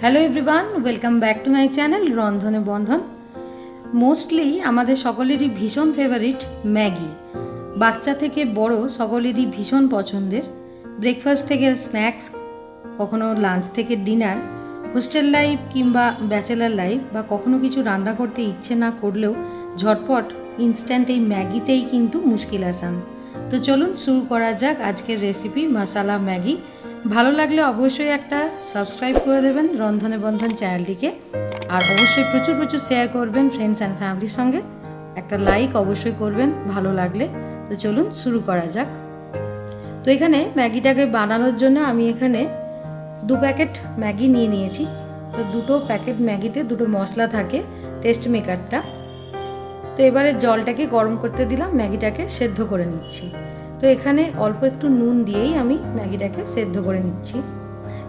Hello everyone welcome back to my channel রন্ধনে বন্ধন mostly আমাদের সকলেরই ভীষণ ফেভারিট ম্যাগি। বাচ্চা থেকে বড় সকলেরই ভীষণ পছন্দের। ব্রেকফাস্ট থেকে স্ন্যাক্স কখনো লাঞ্চ থেকে ডিনার হোস্টেল লাইফ কিংবা ব্যাচেলার লাইফ বা কখনো কিছু রান্না করতে ইচ্ছে না করলেও ঝটপট ইনস্ট্যান্ট এই ম্যাগিতেই কিন্তু মুশকিল আসান। তো চলুন শুরু করা যাক আজকের রেসিপি মশালা ম্যাগি। ভালো লাগলে অবশ্যই একটা সাবস্ক্রাইব করে দেবেন রন্ধনে বন্ধন চ্যানেলটিকে। আর অবশ্যই প্রচুর প্রচুর শেয়ার করবেন ফ্রেন্ডস অ্যান্ড ফ্যামিলির সঙ্গে। একটা লাইক অবশ্যই করবেন, ভালো লাগলে। তো চলুন শুরু করা যাক। তো এখানে ম্যাগিটাকে বানানোর জন্য আমি এখানে দু প্যাকেট ম্যাগি নিয়ে নিয়েছি। তো দুটো প্যাকেট ম্যাগিতে দুটো মশলা থাকে টেস্ট মেকারটা তো এবারে জলটাকে গরম করতে দিলাম, ম্যাগিটাকে সেদ্ধ করে নিচ্ছি। তো এখানে অল্প একটু নুন দিয়েই আমি ম্যাগিটাকে সেদ্ধ করে নিচ্ছি।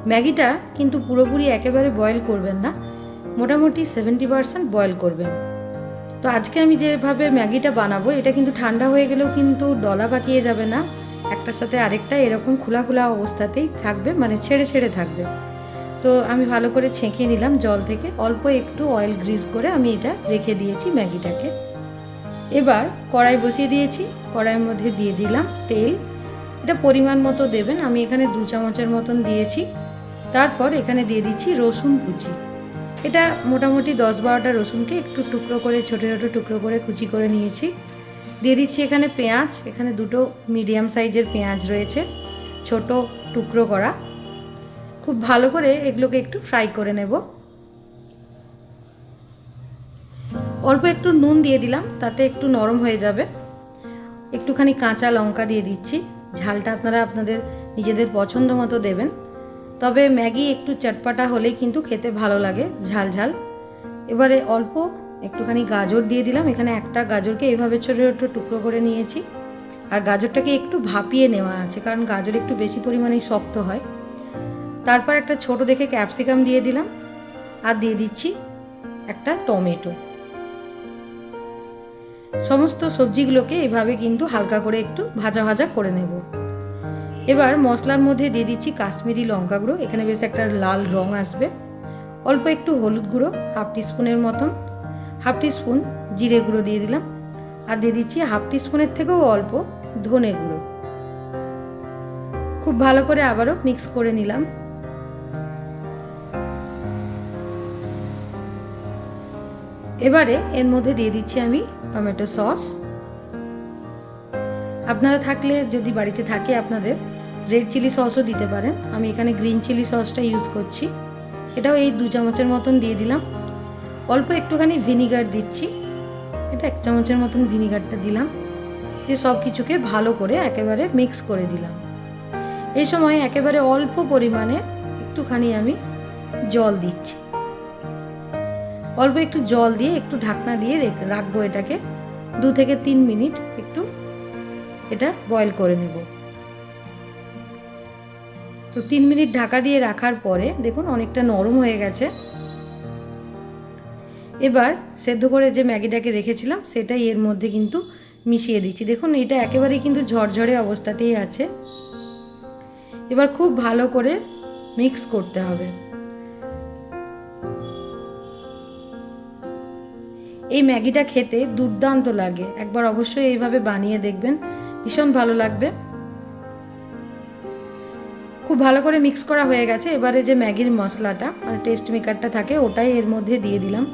ম্যাগিটা কিন্তু পুরোপুরি একেবারে বয়েল করবেন না, মোটামুটি সেভেন্টি পারসেন্ট বয়েল করবেন। তো আজকে আমি যেভাবে ম্যাগিটা বানাবো, এটা কিন্তু ঠান্ডা হয়ে গেলেও কিন্তু ডলা পাকিয়ে যাবে না। একটার সাথে আরেকটা এরকম খোলা খোলা অবস্থাতেই থাকবে মানে ছেড়ে ছেড়ে থাকবে। তো আমি ভালো করে ছেঁকে নিলাম জল থেকে, অল্প একটু অয়েল গ্রিজ করে আমি এটা রেখে দিয়েছি ম্যাগিটাকে। এবার কড়াই বসিয়ে দিয়েছি, কড়াইয়ের মধ্যে দিয়ে দিলাম তেল। এটা পরিমাণ মতো দেবেন, আমি এখানে দু চামচের মতন দিয়েছি। তারপর এখানে দিয়ে দিচ্ছি রসুন কুচি। এটা মোটামুটি দশ বারোটা রসুনকে একটু টুকরো করে, ছোটো ছোটো টুকরো করে কুচি করে নিয়েছি। দিয়ে দিচ্ছি এখানে পেঁয়াজ, এখানে দুটো মিডিয়াম সাইজের পেঁয়াজ রয়েছে, ছোট টুকরো করা। খুব ভালো করে এগুলোকে একটু ফ্রাই করে নেব। অল্প একটু নুন দিয়ে দিলাম, তাতে একটু নরম হয়ে যাবে। একটুখানি কাঁচা লঙ্কা দিয়ে দিচ্ছি। ঝালটা আপনারা আপনাদের নিজেদের পছন্দ মতো দেবেন। তবে ম্যাগি একটু চটপাটা হলেই কিন্তু খেতে ভালো লাগে, ঝাল ঝাল। এবারে অল্প একটুখানি গাজর দিয়ে দিলাম। এখানে একটা গাজরকে এইভাবে ছোটো ছোটো টুকরো করে নিয়েছি। আর গাজরটাকে একটু ভাপিয়ে নেওয়া আছে, কারণ গাজর একটু বেশি পরিমাণেই শক্ত হয়। তারপর একটা ছোট দেখে ক্যাপসিকাম দিয়ে দিলাম। আর দিয়ে দিচ্ছি একটা টমেটো। সমস্ত সবজিগুলোকে এভাবে কিন্তু হালকা করে একটু ভাজা ভাজা করে নেব। এবার মশলার মধ্যে দিয়ে দিচ্ছি কাশ্মীরি লঙ্কা গুঁড়ো। এখানে বেশ একটা লাল রং আসবে। অল্প একটু হলুদ গুঁড়ো, হাফ টিস্পুনের মতন। হাফ টিস্পুন জিরে গুঁড়ো দিয়ে দিলাম। আর দিয়ে দিচ্ছি হাফ টিস্পুনের থেকেও অল্প ধনে গুঁড়ো। খুব ভালো করে আবারও মিক্স করে নিলাম। এবারে এর মধ্যে দিয়ে দিচ্ছি আমি টমেটো সস। আপনারা থাকলে, যদি বাড়িতে থাকে আপনাদের, রেড চিলি সসও দিতে পারেন। আমি এখানে গ্রিন চিলি সসটা ইউজ করছি। এটাও এই দু চামচের মতন দিয়ে দিলাম। অল্প একটুখানি ভিনিগার দিচ্ছি। এটা এক চামচের মতন ভিনিগারটা দিলাম। দিয়ে সব কিছুকে ভালো করে একেবারে মিক্স করে দিলাম। এই সময় একেবারে অল্প পরিমাণে একটুখানি আমি জল দিচ্ছি। অল্প একটু জল দিয়ে, একটু ঢাকনা দিয়ে রাখব এটাকে। দু থেকে তিন মিনিট একটু এটা বয়েল করে নেব। তো তিন মিনিট ঢাকা দিয়ে রাখার পরে দেখুন অনেকটা নরম হয়ে গেছে। এবার সেদ্ধ করে যে ম্যাগিটাকে রেখেছিলাম, সেটাই এর মধ্যে কিন্তু মিশিয়ে দিচ্ছি। দেখুন এটা একেবারেই কিন্তু ঝরঝরে অবস্থাতেই আছে। এবার খুব ভালো করে মিক্স করতে হবে। এই ম্যাগিটা খেতে দুর্দান্ত লাগে। একবার অবশ্যই এইভাবে বানিয়ে দেখবেন। ভীষণ ভালো লাগবে। খুব ভালো করে মিক্স করা হয়ে গেছে। এবারে যে ম্যাগির মশলাটা মানে টেস্ট মেকারটা থাকে, ওটাই এর মধ্যে দিয়ে দিলাম।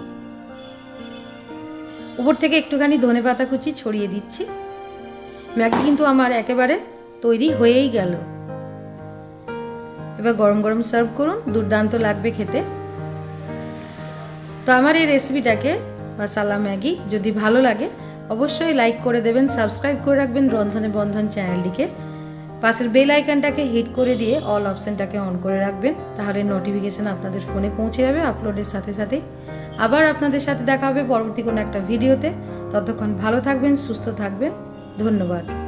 উপর থেকে একটুখানি ধনে পাতা কুচি ছড়িয়ে দিচ্ছি। ম্যাগি কিন্তু আমার একেবারে তৈরি হয়েই গেল। এবার গরম গরম সার্ভ করুন। দুর্দান্ত লাগবে খেতে। তো আমার এই রেসিপিটাকে মশালা ম্যাগি যদি ভালো লাগে, অবশ্যই লাইক করে দেবেন সাবস্ক্রাইব করে রাখবেন রন্ধনে বন্ধন চ্যানেলটিকে। পাশের বেল আইকনটাকে হিট করে দিয়ে অল অপশানটাকে অন করে রাখবেন, তাহলে নোটিফিকেশান আপনাদের ফোনে পৌঁছে যাবে আপলোডের সাথে সাথে। আবার আপনাদের সাথে দেখা হবে পরবর্তী কোনো একটা ভিডিওতে ততক্ষণ ভালো থাকবেন, সুস্থ থাকবেন। ধন্যবাদ।